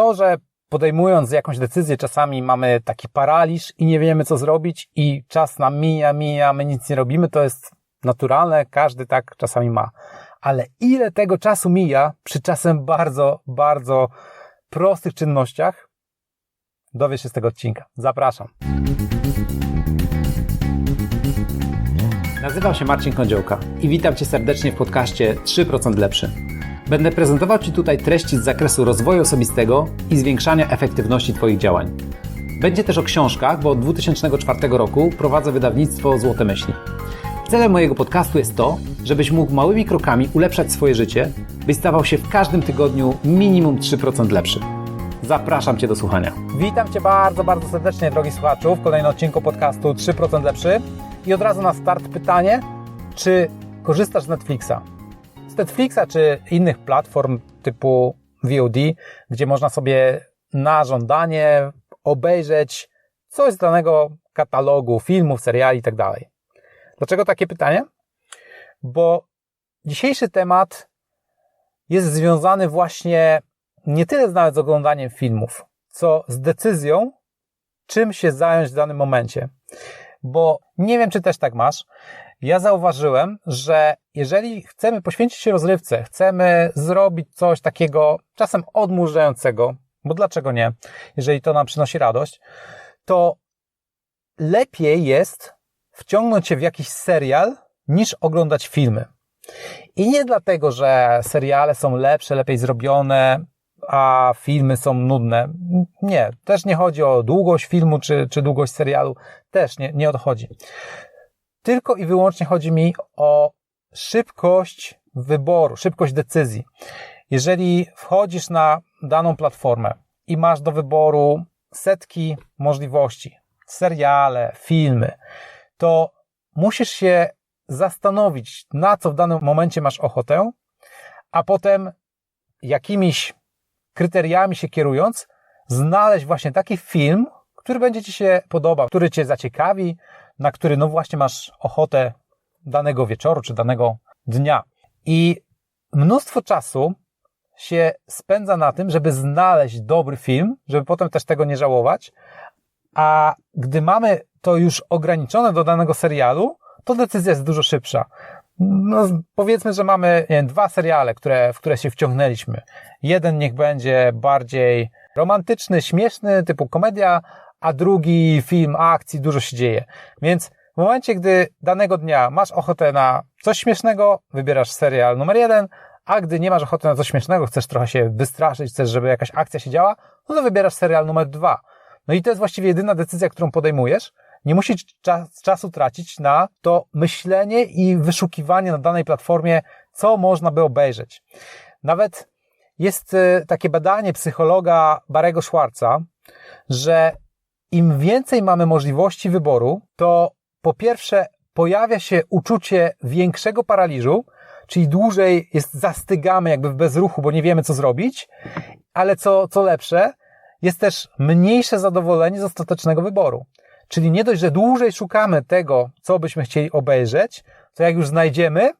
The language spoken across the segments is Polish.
to, że podejmując jakąś decyzję, czasami mamy taki paraliż i nie wiemy, co zrobić, i czas nam mija, mija, my nic nie robimy, to jest naturalne, każdy tak czasami ma. Ale ile tego czasu mija przy czasem bardzo, bardzo prostych czynnościach, dowiesz się z tego odcinka. Zapraszam. Nazywam się Marcin Kądziołka i witam Cię serdecznie w podcaście 3% Lepszy. Będę prezentował Ci tutaj treści z zakresu rozwoju osobistego i zwiększania efektywności Twoich działań. Będzie też o książkach, bo od 2004 roku prowadzę wydawnictwo Złote Myśli. Celem mojego podcastu jest to, żebyś mógł małymi krokami ulepszać swoje życie, byś stawał się w każdym tygodniu minimum 3% lepszy. Zapraszam Cię do słuchania. Witam Cię bardzo, bardzo serdecznie, drogi słuchaczu, w kolejnym odcinku podcastu 3% lepszy. I od razu na start pytanie, czy korzystasz z Netflixa? Z Netflixa czy innych platform typu VOD, gdzie można sobie na żądanie obejrzeć coś z danego katalogu filmów, seriali i tak. Dlaczego takie pytanie? Bo dzisiejszy temat jest związany właśnie nie tyle nawet z oglądaniem filmów, co z decyzją, czym się zająć w danym momencie. Bo nie wiem, czy też tak masz. Ja zauważyłem, że jeżeli chcemy poświęcić się rozrywce, chcemy zrobić coś takiego czasem odmurzającego, bo dlaczego nie, jeżeli to nam przynosi radość, to lepiej jest wciągnąć się w jakiś serial, niż oglądać filmy. I nie dlatego, że seriale są lepsze, lepiej zrobione, a filmy są nudne. Nie, też nie chodzi o długość filmu czy, czy długość serialu. Też nie, nie o to chodzi. Tylko i wyłącznie chodzi mi o szybkość wyboru, szybkość decyzji. Jeżeli wchodzisz na daną platformę i masz do wyboru setki możliwości, seriale, filmy, to musisz się zastanowić, na co w danym momencie masz ochotę, a potem jakimiś kryteriami się kierując, znaleźć właśnie taki film, który będzie Ci się podobał, który Cię zaciekawi, na który no właśnie masz ochotę danego wieczoru czy danego dnia. I mnóstwo czasu się spędza na tym, żeby znaleźć dobry film, żeby potem też tego nie żałować, a gdy mamy to już ograniczone do danego serialu, to decyzja jest dużo szybsza. No, powiedzmy, że mamy wiem, dwa seriale, które, w które się wciągnęliśmy. Jeden niech będzie bardziej romantyczny, śmieszny, typu komedia, a drugi film akcji, dużo się dzieje. Więc w momencie, gdy danego dnia masz ochotę na coś śmiesznego, wybierasz serial numer jeden, a gdy nie masz ochoty na coś śmiesznego, chcesz trochę się wystraszyć, chcesz, żeby jakaś akcja się działa, no to wybierasz serial numer dwa. No i to jest właściwie jedyna decyzja, którą podejmujesz. Nie musisz czas, czasu tracić na to myślenie i wyszukiwanie na danej platformie, co można by obejrzeć. Nawet jest e, takie badanie psychologa Barego Schwarza, że im więcej mamy możliwości wyboru, to po pierwsze pojawia się uczucie większego paraliżu, czyli dłużej jest zastygamy jakby w bezruchu, bo nie wiemy co zrobić, ale co, co lepsze, jest też mniejsze zadowolenie z ostatecznego wyboru. Czyli nie dość, że dłużej szukamy tego, co byśmy chcieli obejrzeć, to jak już znajdziemy,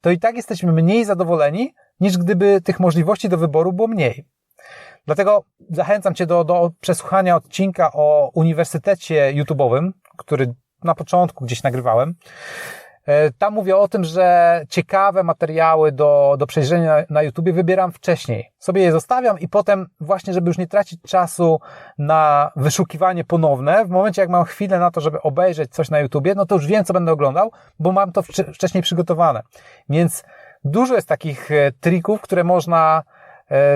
to i tak jesteśmy mniej zadowoleni, niż gdyby tych możliwości do wyboru było mniej. Dlatego zachęcam Cię do, do przesłuchania odcinka o Uniwersytecie YouTube'owym, który na początku gdzieś nagrywałem. E, tam mówię o tym, że ciekawe materiały do, do przejrzenia na, YouTubie wybieram wcześniej. Sobie je zostawiam i potem właśnie, żeby już nie tracić czasu na wyszukiwanie ponowne, w momencie jak mam chwilę na to, żeby obejrzeć coś na YouTubie, no to już wiem, co będę oglądał, bo mam to wcześniej przygotowane. Więc dużo jest takich e, trików, które można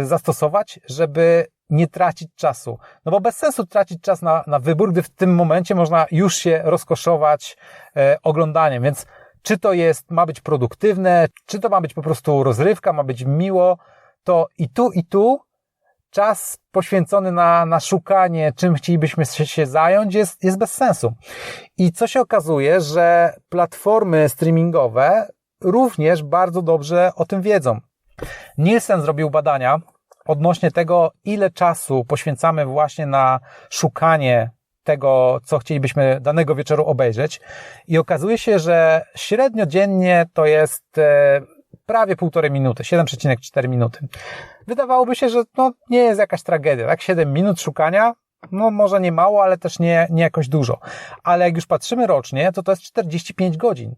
zastosować, żeby nie tracić czasu. No bo bez sensu tracić czas na, na wybór, gdy w tym momencie można już się rozkoszować e, oglądaniem. Więc czy to jest, ma być produktywne, czy to ma być po prostu rozrywka, ma być miło, to i tu, i tu czas poświęcony na, na szukanie, czym chcielibyśmy się, się zająć, jest, jest bez sensu. I co się okazuje, że platformy streamingowe również bardzo dobrze o tym wiedzą. Nielsen zrobił badania odnośnie tego, ile czasu poświęcamy właśnie na szukanie tego, co chcielibyśmy danego wieczoru obejrzeć. I okazuje się, że średnio dziennie to jest prawie półtorej minuty, 7,4 minuty. Wydawałoby się, że no, nie jest jakaś tragedia, tak? 7 minut szukania, no może nie mało, ale też nie, nie jakoś dużo. Ale jak już patrzymy rocznie, to to jest 45 godzin.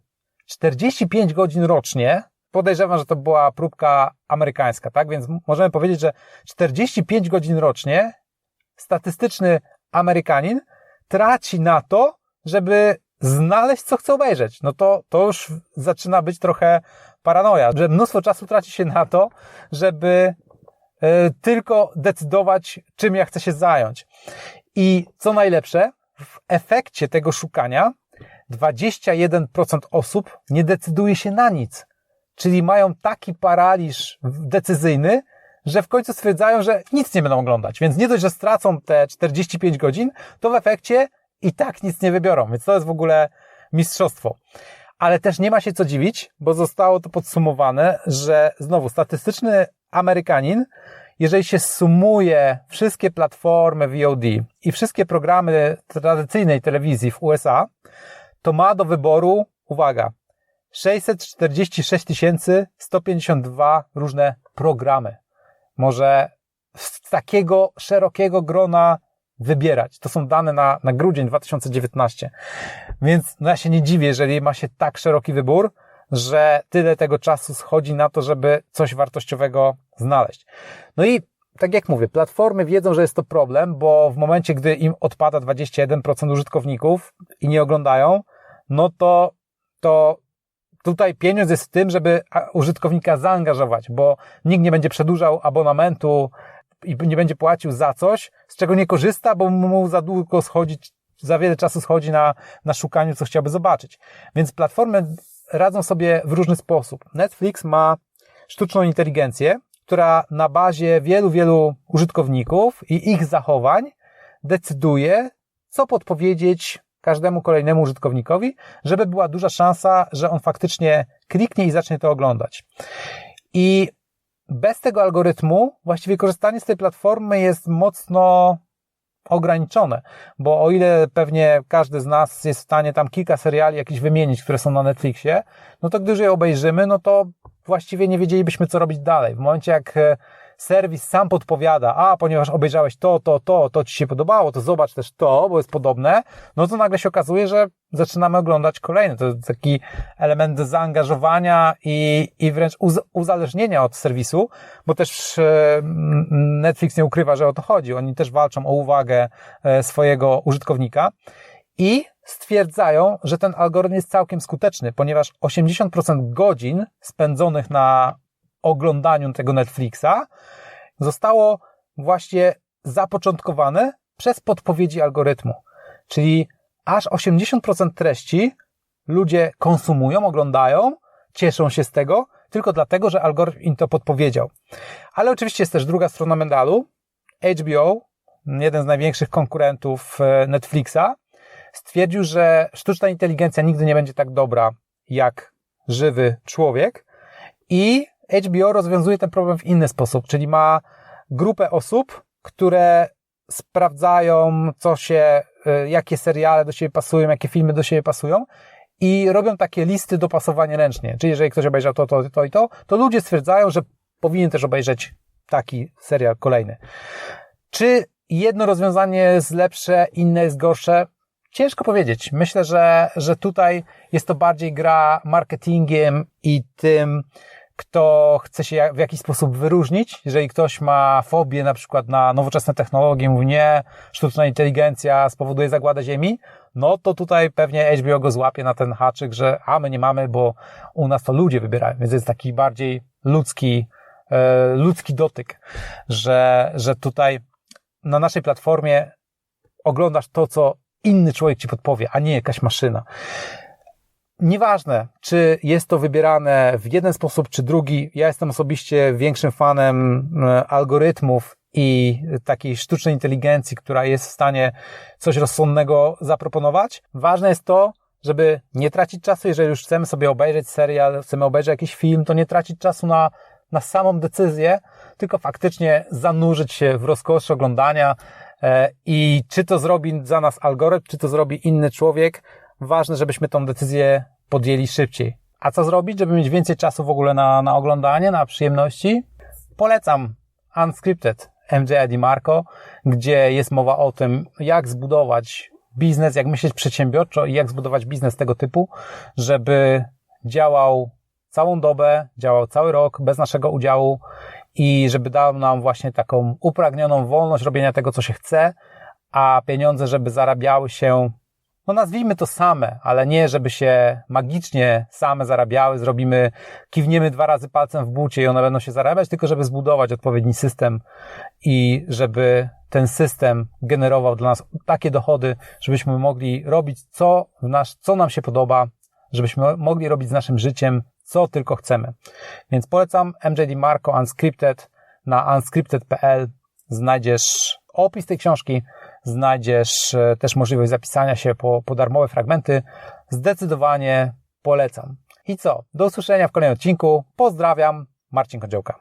45 godzin rocznie, podejrzewam, że to była próbka amerykańska, tak? Więc możemy powiedzieć, że 45 godzin rocznie statystyczny Amerykanin traci na to, żeby znaleźć, co chce obejrzeć. No to, to już zaczyna być trochę paranoja, że mnóstwo czasu traci się na to, żeby y, tylko decydować, czym ja chcę się zająć. I co najlepsze, w efekcie tego szukania 21% osób nie decyduje się na nic. Czyli mają taki paraliż decyzyjny, że w końcu stwierdzają, że nic nie będą oglądać. Więc nie dość, że stracą te 45 godzin, to w efekcie i tak nic nie wybiorą. Więc to jest w ogóle mistrzostwo. Ale też nie ma się co dziwić, bo zostało to podsumowane, że znowu statystyczny Amerykanin, jeżeli się sumuje wszystkie platformy VOD i wszystkie programy tradycyjnej telewizji w USA, to ma do wyboru, uwaga, 646 152 różne programy. Może z takiego szerokiego grona wybierać. To są dane na, na grudzień 2019. Więc no ja się nie dziwię, jeżeli ma się tak szeroki wybór, że tyle tego czasu schodzi na to, żeby coś wartościowego znaleźć. No i tak jak mówię, platformy wiedzą, że jest to problem, bo w momencie, gdy im odpada 21% użytkowników i nie oglądają, no to, to tutaj pieniądz jest w tym, żeby użytkownika zaangażować, bo nikt nie będzie przedłużał abonamentu i nie będzie płacił za coś, z czego nie korzysta, bo mu za długo schodzić, za wiele czasu schodzi na, na szukaniu, co chciałby zobaczyć. Więc platformy radzą sobie w różny sposób. Netflix ma sztuczną inteligencję, która na bazie wielu, wielu użytkowników i ich zachowań decyduje, co podpowiedzieć każdemu kolejnemu użytkownikowi, żeby była duża szansa, że on faktycznie kliknie i zacznie to oglądać. I bez tego algorytmu właściwie korzystanie z tej platformy jest mocno ograniczone, bo o ile pewnie każdy z nas jest w stanie tam kilka seriali jakichś wymienić, które są na Netflixie, no to gdy je obejrzymy, no to właściwie nie wiedzielibyśmy, co robić dalej. W momencie, jak e, serwis sam podpowiada, a ponieważ obejrzałeś to, to, to, to ci się podobało, to zobacz też to, bo jest podobne, no to nagle się okazuje, że zaczynamy oglądać kolejne. To jest taki element zaangażowania i, i wręcz uz, uzależnienia od serwisu, bo też e, Netflix nie ukrywa, że o to chodzi. Oni też walczą o uwagę e, swojego użytkownika i stwierdzają, że ten algorytm jest całkiem skuteczny, ponieważ 80% godzin spędzonych na oglądaniu tego Netflixa zostało właśnie zapoczątkowane przez podpowiedzi algorytmu. Czyli aż 80% treści ludzie konsumują, oglądają, cieszą się z tego, tylko dlatego, że algorytm im to podpowiedział. Ale oczywiście jest też druga strona medalu. HBO, jeden z największych konkurentów e, Netflixa, stwierdził, że sztuczna inteligencja nigdy nie będzie tak dobra jak żywy człowiek i HBO rozwiązuje ten problem w inny sposób, czyli ma grupę osób, które sprawdzają, co się, y, jakie seriale do siebie pasują, jakie filmy do siebie pasują i robią takie listy dopasowania ręcznie. Czyli jeżeli ktoś obejrzał to, to, to i to, to ludzie stwierdzają, że powinien też obejrzeć taki serial kolejny. Czy jedno rozwiązanie jest lepsze, inne jest gorsze? Ciężko powiedzieć. Myślę, że, że tutaj jest to bardziej gra marketingiem i tym, kto chce się w jakiś sposób wyróżnić, jeżeli ktoś ma fobię na przykład na nowoczesne technologie, mówi nie, sztuczna inteligencja spowoduje zagładę Ziemi, no to tutaj pewnie HBO go złapie na ten haczyk, że a my nie mamy, bo u nas to ludzie wybierają, więc jest taki bardziej ludzki, e, ludzki dotyk, że, że tutaj na naszej platformie oglądasz to, co inny człowiek ci podpowie, a nie jakaś maszyna. Nieważne, czy jest to wybierane w jeden sposób, czy drugi. Ja jestem osobiście większym fanem e, algorytmów i takiej sztucznej inteligencji, która jest w stanie coś rozsądnego zaproponować. Ważne jest to, żeby nie tracić czasu, jeżeli już chcemy sobie obejrzeć serial, chcemy obejrzeć jakiś film, to nie tracić czasu na, na samą decyzję, tylko faktycznie zanurzyć się w rozkoszy oglądania e, i czy to zrobi za nas algorytm, czy to zrobi inny człowiek, ważne, żebyśmy tą decyzję podjęli szybciej. A co zrobić, żeby mieć więcej czasu w ogóle na, na oglądanie, na przyjemności? Polecam Unscripted MJ DiMarco, gdzie jest mowa o tym, jak zbudować biznes, jak myśleć przedsiębiorczo i jak zbudować biznes tego typu, żeby działał całą dobę, działał cały rok bez naszego udziału i żeby dał nam właśnie taką upragnioną wolność robienia tego, co się chce, a pieniądze, żeby zarabiały się, no nazwijmy to same, ale nie, żeby się magicznie same zarabiały, zrobimy, kiwniemy dwa razy palcem w bucie i one będą się zarabiać, tylko żeby zbudować odpowiedni system i żeby ten system generował dla nas takie dochody, żebyśmy mogli robić co, w nasz, co nam się podoba, żebyśmy mogli robić z naszym życiem co tylko chcemy. Więc polecam MJD Marco Unscripted na unscripted.pl znajdziesz opis tej książki, znajdziesz e, też możliwość zapisania się po, po darmowe fragmenty. Zdecydowanie polecam. I co? Do usłyszenia w kolejnym odcinku. Pozdrawiam, Marcin Kądziołka.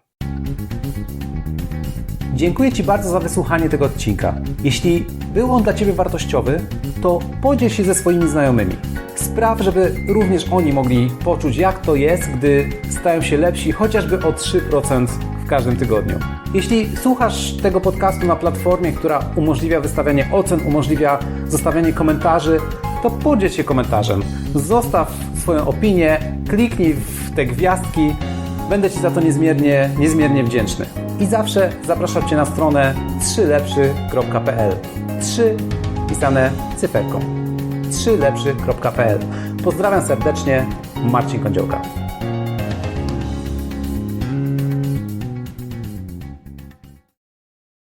Dziękuję Ci bardzo za wysłuchanie tego odcinka. Jeśli był on dla Ciebie wartościowy, to podziel się ze swoimi znajomymi. Spraw, żeby również oni mogli poczuć, jak to jest, gdy stają się lepsi chociażby o 3% w każdym tygodniu. Jeśli słuchasz tego podcastu na platformie, która umożliwia wystawianie ocen, umożliwia zostawianie komentarzy, to podziel się komentarzem. Zostaw swoją opinię, kliknij w te gwiazdki. Będę Ci za to niezmiernie, niezmiernie wdzięczny. I zawsze zapraszam Cię na stronę 3lepszy.pl 3 pisane cyferką 3lepszy.pl Pozdrawiam serdecznie, Marcin Kądziołka.